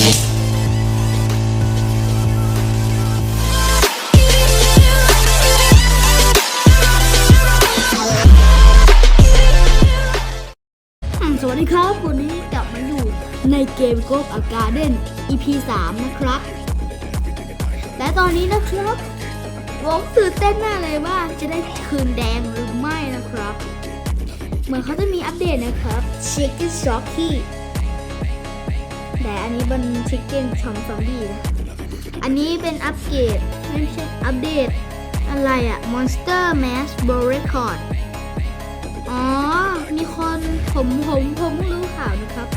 สวัสดีครับวันนี้กลับมาอยู่ในเกม g o อ a Garden EP 3 นะครับ และตอนนี้นะครับผมตื่นเต้นมากเลยว่าจะได้คืนแดงหรือไม่นะครับ เหมือนเขาจะมีอัปเดตนะครับ Chicken Shocky แต่อันนี้เป็น Chicken ชอมซอมบี้นะอันนี้เป็นอัปเกรดไม่ใช่อัปเดต อะไรอะ Monster Mash Ball Record อ๋อ มีคนผมผมผมรู้ข่าวนะครับ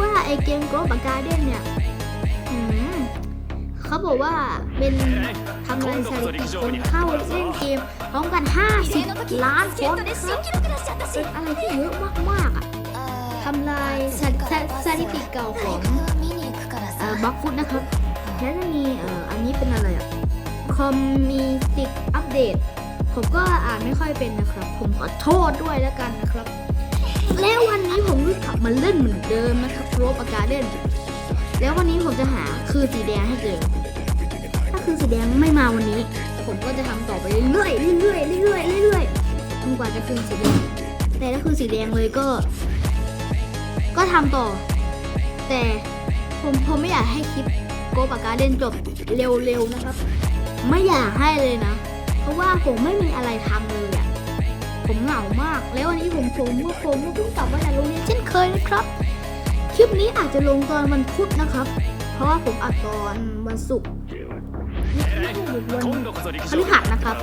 ว่าไอเกม g r o w a Garden เนี่ยเขาบอกว่าเป็นทำลายสถิติคนเข้าเล่นเกมพร้อมกัน 50 ล้านคนครับเป็นอะไรที่เยอะมาก สถิติเก่าของบล็อกฟุตนะครับแล้วจะมีเอ่ออันนี้เป็นอะไรอะคอมมีติกอัปเดตผมก็อ่านไม่ค่อยเป็นนะครับ ผมขอโทษด้วยแล้วกันนะครับ แล้ววันนี้ผมก็กลับมาเล่นเหมือนเดิมนะครับโรบการ์เดนแล้ววันนี้ผมจะหาคือสีแดงให้เจอถ้าคือสีแดงไม่มาวันนี้ ผมก็จะทำต่อไปเรื่อยๆเรื่อยๆเรื่อยๆเรื่อยๆจนกว่าจะคืนสีแดงแต่ถ้าคือสีแดงเลยก็ ก็ทำต่อ แต่ผมผมไม่อยากให้คลิปโกปาการ์เดนจบเร็วๆนะครับ ไม่อยากให้เลยนะ เพราะว่าผมไม่มีอะไรทำเลยอะผมเหงามาก แล้ววันนี้ผมโฟมเมื่อผมเพิ่งกลับมาจากโรงเรียนเช่นเคยนะครับ คลิปนี้อาจจะลงตอนวันพุธนะครับ เพราะว่าผมอัดตอนวันศุกร์วันพฤหักนะครับ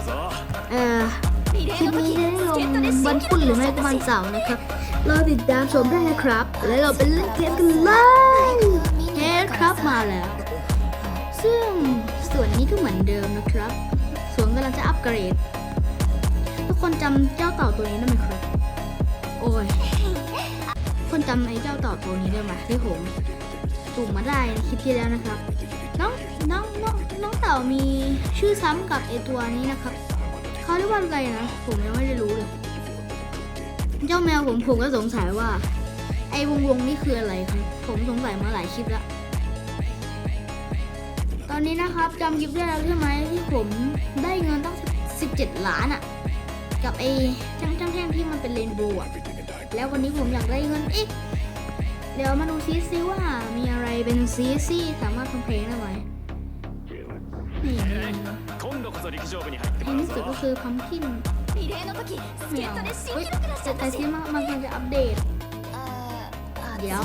เอ่อคลิปนี้จะได้ลงวันพุธหรือไม่ก็วันเสาร์นะครับ รอติดตามชมได้นะครับ แล้วเราไปเล่นเกมกันเลยเฮ้ครับมาแล้ว ซึ่งส่วนนี้ก็เหมือนเดิมนะครับส่วนกำลังจะอัปเกรด ทุกคนจำเจ้าเต่าตัวนี้ได้ไหมครับ โอ้ยคนจำไอ้เจ้าเต่าตัวนี้ได้ไหมที่ผมสุ่มมาได้คลิปที่แล้วนะครับน้องน้องน้องน้องเต่ามีชื่อซ้ำกับไอตัวนี้นะครับเขาเรียกว่าอะไรนะ ผมยังไม่ได้รู้เลย เจ้าแมวผมผมก็สงสัยว่า ไอ้วงวงนี่คืออะไรครับผมสงสัยมาหลายคลิปแล้ว ตอนนี้นะครับจำคลิปได้แล้วใช่ไหมที่ผมได้เงินตั้ง 17 ล้านอะ่ะ กับไอ้ช่างช่างแท่งที่มันเป็นเรนโบว์อะแล้ววันนี้ผมอยากได้เงินอีก เดี๋ยวมาดูซีซิว่ามีอะไรเป็นซีซี่สามารถทำเพลงได้ไหมนี่นี่สุดก็คือพัมคิน เนี่ยเฮ้ยแต่แต่ที่มันมันควรจะอัปเดต เดี๋ยว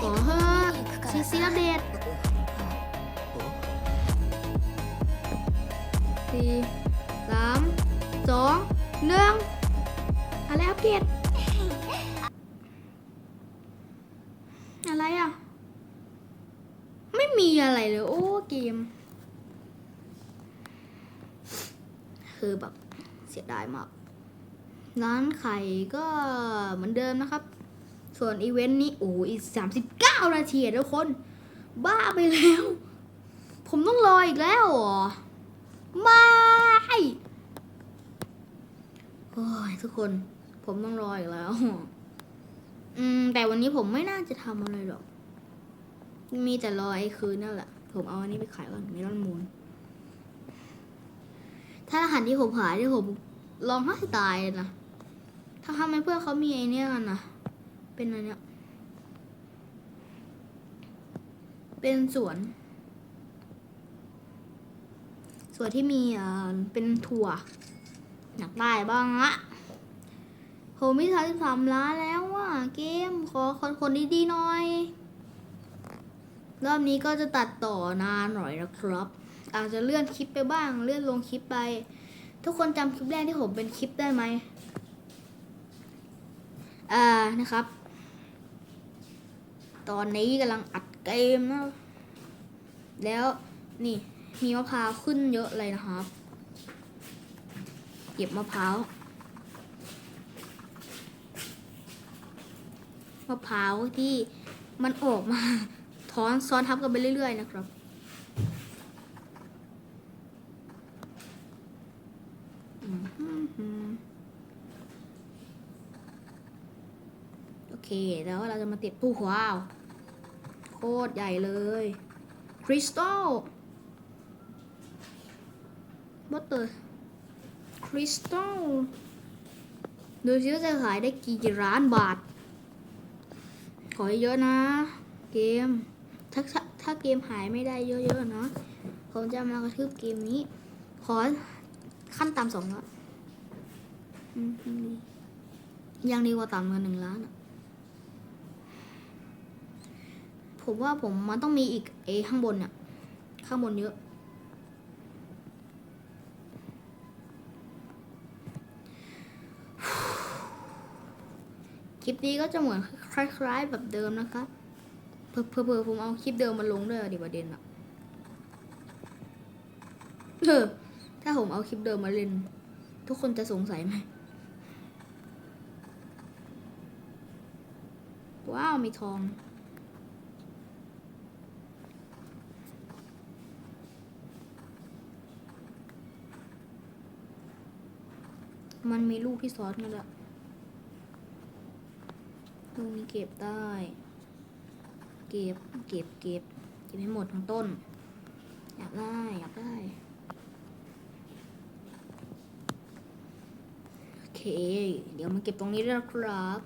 โอ้โหชิซีอัปเดตสี่สามสองหนึ่งอะไรอัปเดต อะไรอะ ไม่มีอะไรเลย โอ้เกม คือแบบ เสียดายมาก ร้านไข่ก็เหมือนเดิมนะครับ ส่วนอีเวนต์นี้โอ้อีกสามสิบเก้านาทีอะทุกคน บ้าไปแล้ว ผมต้องรออีกแล้วเหรอไม่โอ้ยทุกคนผมต้องรออีกแล้ว อืม แต่วันนี้ผมไม่น่าจะทำอะไรหรอก มีแต่รอไอ้คืนนั่นแหละ ผมเอาอันนี้ไปขายก่อนเมลอนมูน ถ้ารหัสที่ผมหายที่ผมร้องไห้ตายเลยนะถ้าทำไมเพื่อนเขามีไอเนี้ยกันนะเป็นอะไรเนี่ยเป็นสวน สวนที่มีเอ่าเป็นถั่วอยากได้บ้างละผมมีสามสิบสามล้านแล้วว่ะเกมขอคนคนดีๆหน่อย รอบนี้ก็จะตัดต่อนานหน่อยนะครับ อาจจะเลื่อนคลิปไปบ้าง เลื่อนลงคลิปไป ทุกคนจำคลิปแรกที่ผมเป็นคลิปได้ไหมอ่านะครับ ตอนนี้กำลังอัดเกมนะ แล้วนี่มีมะพร้าวขึ้นเยอะเลยนะครับเก็บมะพร้าวมะพร้าวที่มันออกมาท้อนซ้อนทับกันไปเรื่อยๆนะครับ โอ เค แล้วเราจะมาติดผู้ว้าว โคตรใหญ่เลย คริสตัลบัตเตอร์คริสตัลดูซิว่าจะขายได้กี่ล้านบาท ขอเยอะนะ เกม ถ้าถ้าเกมหายไม่ได้เยอะๆนะผมจะมากระทืบเกมนี้ ขอขั้นต่ำสองละอยังดียังดีกว่าต่ำกว่าหนึ่งล้านอะ ผมว่าผมมันต้องมีอีกเอข้างบนเนี่ยข้างบนเยอะ คลิปนี้ก็จะเหมือนคล้ายๆแบบเดิมนะครับเผื่อๆผมเอาคลิปเดิมมาลงด้วยดิประเด็นอะเออถ้าผมเอาคลิปเดิมมาเล่น ทุกคนจะสงสัยไหมว้าวมีทอง มันมีลูกที่ซอสนั่นแหละลูกนี้เก็บได้ เก็บ เก็บ เก็บ เก็บให้หมดทั้งต้น อยากได้ อยากได้ โอเค เดี๋ยวมาเก็บตรงนี้ด้วยนะครับ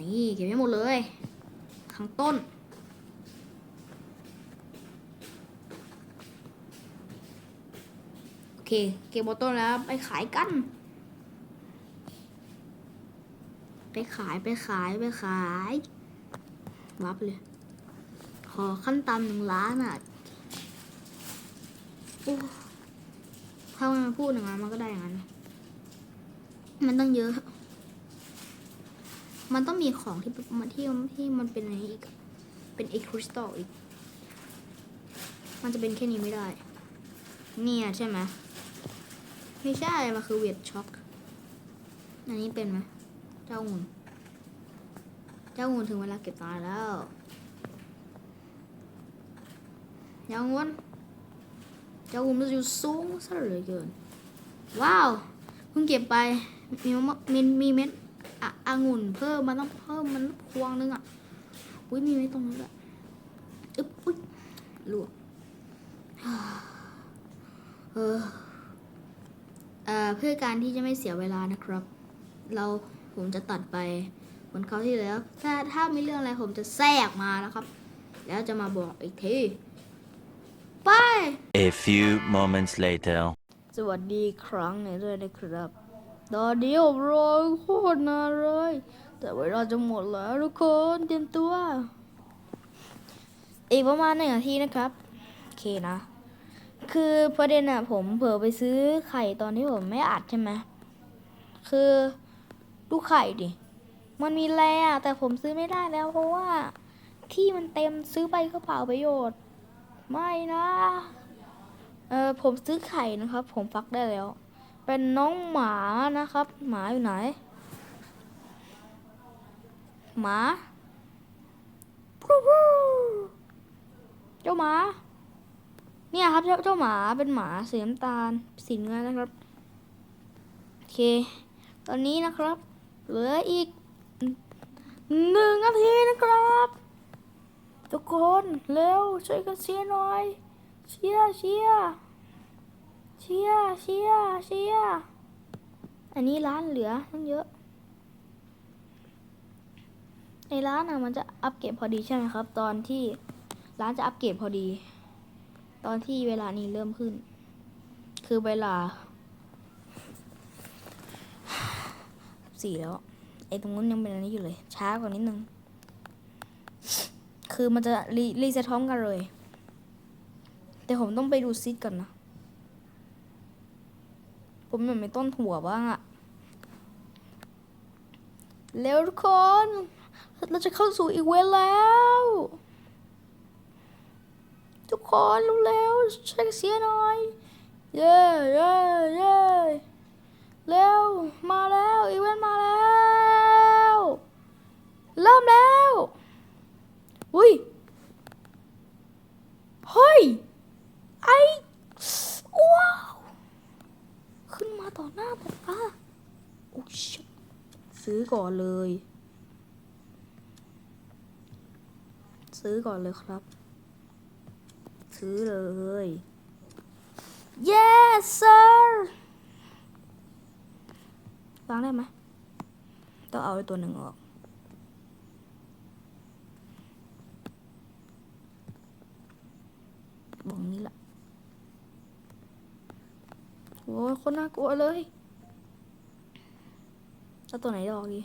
นี่เก็บให้หมดเลย ทั้งต้นโอเค เก็บหมดต้นแล้วไปขายกัน ไปขายไปขายไปขายวับเลย ขอขั้นต่ำหนึ่งล้านอะโอ้ถ้ามันพูดอย่างนั้นมันก็ได้อย่างนั้น มันต้องเยอะ มันต้องมีของที่มันที่ที่มันเป็นอะไรอีก เป็นเอคริสตัลอีก มันจะเป็นแค่นี้ไม่ได้ เนี่ยใช่ไหมไม่ใช่ มันคือเวทช็อคอันนี้เป็นไหม เจ้าหุ่นเจ้าหุ่นถึงเวลาเก็บตายแล้วยังวนเจ้าหุ่นมันอยู่สูงซะเหลือเกิน ว้าวเพิ่งเก็บไปมีมะมีมีเม็ดอะองุ่นเพิ่มมันต้องเพิ่มมันพวงนึงอะอุ้ยมีไว้ตรงนี้ด้วยอึ๊บอุ้ยลวกเอออ่อเพื่อการที่จะไม่เสียเวลานะครับ เรา ผมจะตัดไปเหมือนเขาวที่แล้ว ถ้าถ้ามีเรื่องอะไรผมจะแทรกมานะครับ แล้วจะมาบอกอีกที ไป A few moments later. สวัสดีอีกครั้งหนึ่งด้วยนะครับ ตอนนี้ผมรอโคตรนานเลย แต่เวลาจะหมดแล้วทุกคนเตรียมตัว อีกประมาณหนึ่งนาทีนะครับ โอเคนะ คือประเด็นอะผมเผลอไปซื้อไข่ตอนที่ผมไม่อัดใช่ไหมคือ ดูไข่ดิ มันมีแร่ะแต่ผมซื้อไม่ได้แล้ว เพราะว่า ที่มันเต็มซื้อไปก็เปล่าประโยชน์ ไม่นะ เออผมซื้อไข่นะครับ ผมฟักได้แล้ว เป็นน้องหมานะครับ หมาอยู่ไหน หมาเจ้าหมา เนี่ยครับเจ้าเจ้าหมาเป็นหมาสีน้ำตาลสีเงินนะครับ โอเค ตอนนี้นะครับ เหลืออีกหนึ่งนาทีนะครับ ทุกคนเร็วช่วยกันเชียร์หน่อย เชียร์เชียร์เชียร์เชียร์เชียร์อันนี้ร้านเหลือตั้งเยอะในร้านอะมันจะอัปเกรดพอดีใช่ไหมครับ ตอนที่ร้านจะอัปเกรดพอดี ตอนที่เวลานี้เริ่มขึ้น คือเวลา สี่แล้ว ไอ้ตรงนู้นยังเป็นอันนี้อยู่เลย ช้ากว่านิดนึง คือมันจะรีรีเซ็ตพร้อมกันเลย แต่ผมต้องไปดูซิดก่อนนะ ผมเหมือนมีต้นถั่วบ้างอะเร็วทุกคน เราจะเข้าสู่อีกเวนแล้ว ทุกคนร็วๆช่วยกันเสียหน่อย เย้เย้เย้ เร็ว มาแล้วอีเวนต์มาแล้ว เริ่มแล้ว อุ้ย เฮ้ย ไอว้าว ขึ้นมาต่อหน้าต่อตาโอ้ชิซื้อก่อนเลยซซื้อก่อนเลยครับ ซื้อเลย yes sir วางได้ไหมต้องเอาไอ้ตัวหนึ่งออก บอกนี้ละโอ้ยคนน่ากลัวเลยเอาตัวไหนออกดี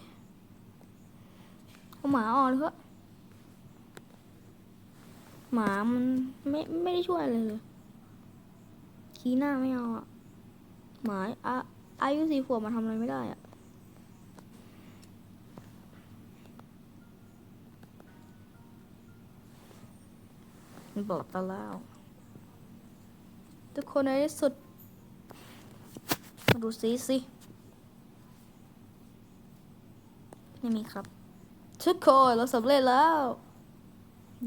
เอาหมาออกเลยเถอะหมามันไม่ไม่ได้ช่วยอะไรเลย ขี้หน้าไม่เอาอะหมาอะ อายุสี่ขวบมาทำอะไรไม่ได้อะมันบอกตาแล้วทุกคนในที่สุด มาดูซิสิไม่มีครับ ทุกคนเราสำเร็จแล้ว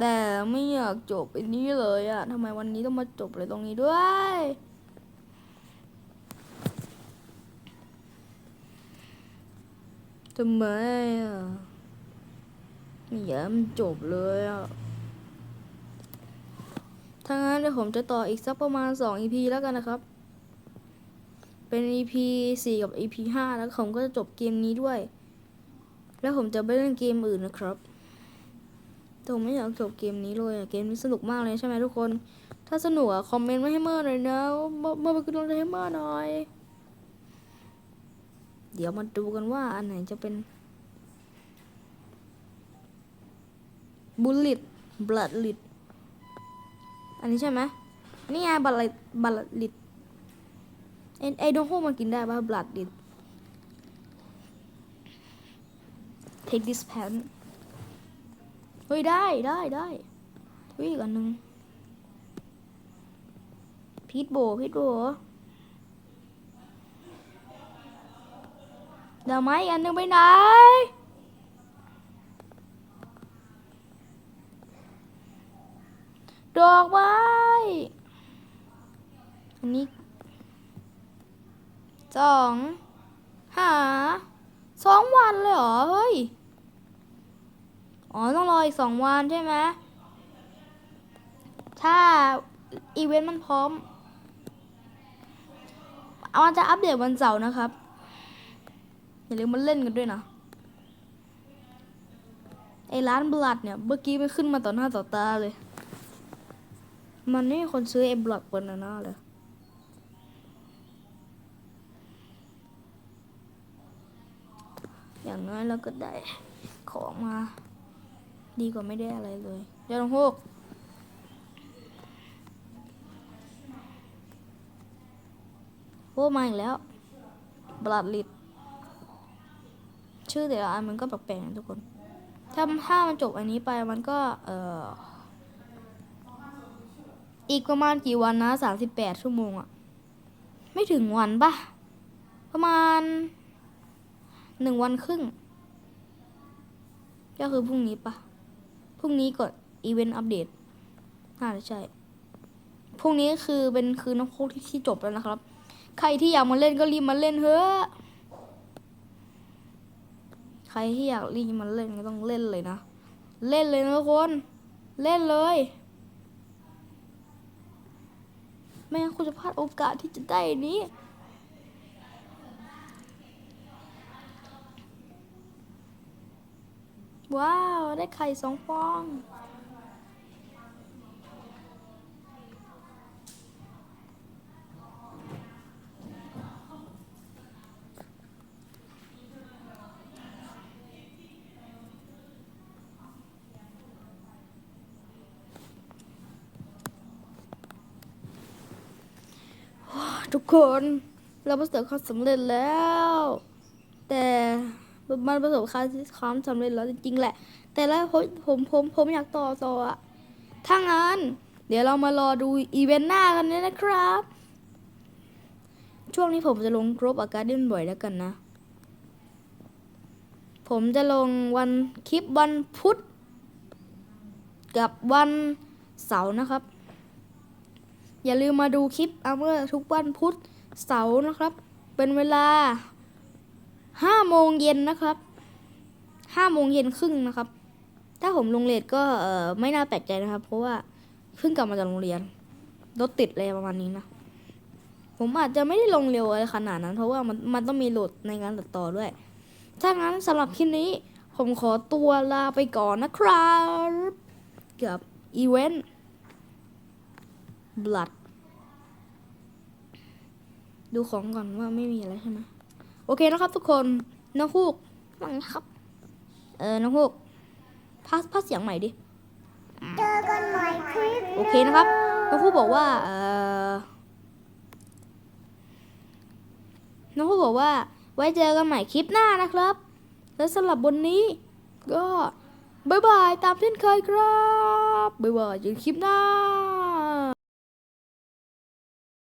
แต่ไม่อยากจบอันนี้เลยอะทำไมวันนี้ต้องมาจบเลยตรงนี้ด้วย ทำไมอะไม่อยากมันจบเลยอะถ้างั้นเดี๋ยวผมจะต่ออีกสักประมาณ 2 EP แล้วกันนะครับ เป็น EP 4 กับ EP 5 แล้วผมก็จะจบเกมนี้ด้วย แล้วผมจะไปเล่นเกมอื่นนะครับแต่ผมไม่อยากจบเกมนี้เลยอะเกมนี้สนุกมากเลยใช่ไหมทุกคน ถ้าสนุกอะคอมเมนต์มาให้เมื่อหน่อยนะเมื่อเมื่อเป็นกำลังใจให้เมื่อหน่อย เดี๋ยวมาดูกันว่าอันไหนจะเป็นบุลลิตบลัดลิตอันนี้ใช่ไหมนี่ไงบัลลิตบัลลิตไอไอโดโฮมันกินได้ป่ะบลัดลิต take this pen เฮ้ยได้ได้ได้เฮ้ยอีกอันหนึ่งพีทโบพีทโบ เดี๋ยวไม้อันนึงไปไหน ดอกไม้อันนี้สองหาสองวันเลยเหรอ เฮ้ย อ๋อ ต้องรออีกสองวันใช่ไหมถ้าอีเวนต์มันพร้อมเอามันจะอัปเดตวันเสาร์นะครับ อย่าลืมมาเล่นกันด้วยนะไอ้ร้านบลัดเนี่ยเมื่อกี้มันขึ้นมาต่อหน้าต่อตาเลย มันไม่มีคนซื้อไอ้บลัดบนหน้าเลยอย่างน้อยเราก็ได้ของมา ดีกว่าไม่ได้อะไรเลยเดี๋ยวลองหกโอ้มาอีกแล้วบลัดลิด ชื่อแต่ละอันมันก็แปลกๆนะทุกคน ถ้าถ้ามันจบอันนี้ไปมันก็เอ่ออีกประมาณกี่วันนะสามสิบแปดชั่วโมงอะไม่ถึงวันปะประมาณหนึ่งวันครึ่ง ก็คือพรุ่งนี้ปะพรุ่งนี้กดอีเวนต์อัปเดตน่าจะใช่พรุ่งนี้คือเป็นคืนน้ำโคกที่ที่จบแล้วนะครับ ใครที่อยากมาเล่นก็รีบมาเล่นเถอะ ใครที่อยากรีมันเล่นก็ต้องเล่นเลยนะ เล่นเลยนะทุกคน เล่นเลย ไม่งั้นคุณจะพลาดโอกาสที่จะได้นี้ว้าว ได้ไข่สองฟอง คน เราประสบความสำเร็จแล้ว แต่มันประสบความสำเร็จแล้วจริงๆแหละ แต่แล้วผมผมผมผมอยากต่อต่ออะถ้างั้น เดี๋ยวเรามารอดูอีเวนต์หน้ากันเลยนะครับ ช่วงนี้ผมจะลงกรบอาการเด่นบ่อยแล้วกันนะ ผมจะลงวันคลิปวันพุธกับวันเสาร์นะครับ อย่าลืมมาดูคลิปอัมเมอร์ทุกวันพุธเสาร์นะครับ เป็นเวลาห้าโมงเย็นนะครับห้าโมงเย็นครึ่งนะครับ ถ้าผมลงเลทก็ไม่น่าแปลกใจนะครับ เพราะว่าเพิ่งกลับมาจากโรงเรียนรถติดอะไรประมาณนี้นะ ผมอาจจะไม่ได้ลงเร็วอะไรขนาดนั้น เพราะว่ามันมันต้องมีโหลดในการตัดต่อด้วย ถ้างั้นสำหรับคลิปนี้ ผมขอตัวลาไปก่อนนะครับกับอีเวนต์ blood ดูของก่อนว่าไม่มีอะไรใช่ไหมโอเคนะครับทุกคนน้องฮูกว่าไงครับ เออน้องฮูกพัสพัสเสียงใหม่ดิเจอกันใหม่คลิปโอเคนะครับน้องฮูกบอกว่าเออน้องฮูกบอกว่า ไว้เจอกันใหม่คลิปหน้านะครับ แล้วสำหรับบนนี้ ก็บายบายตามเช่นเคยครับบายบายเจอกันคลิปหน้า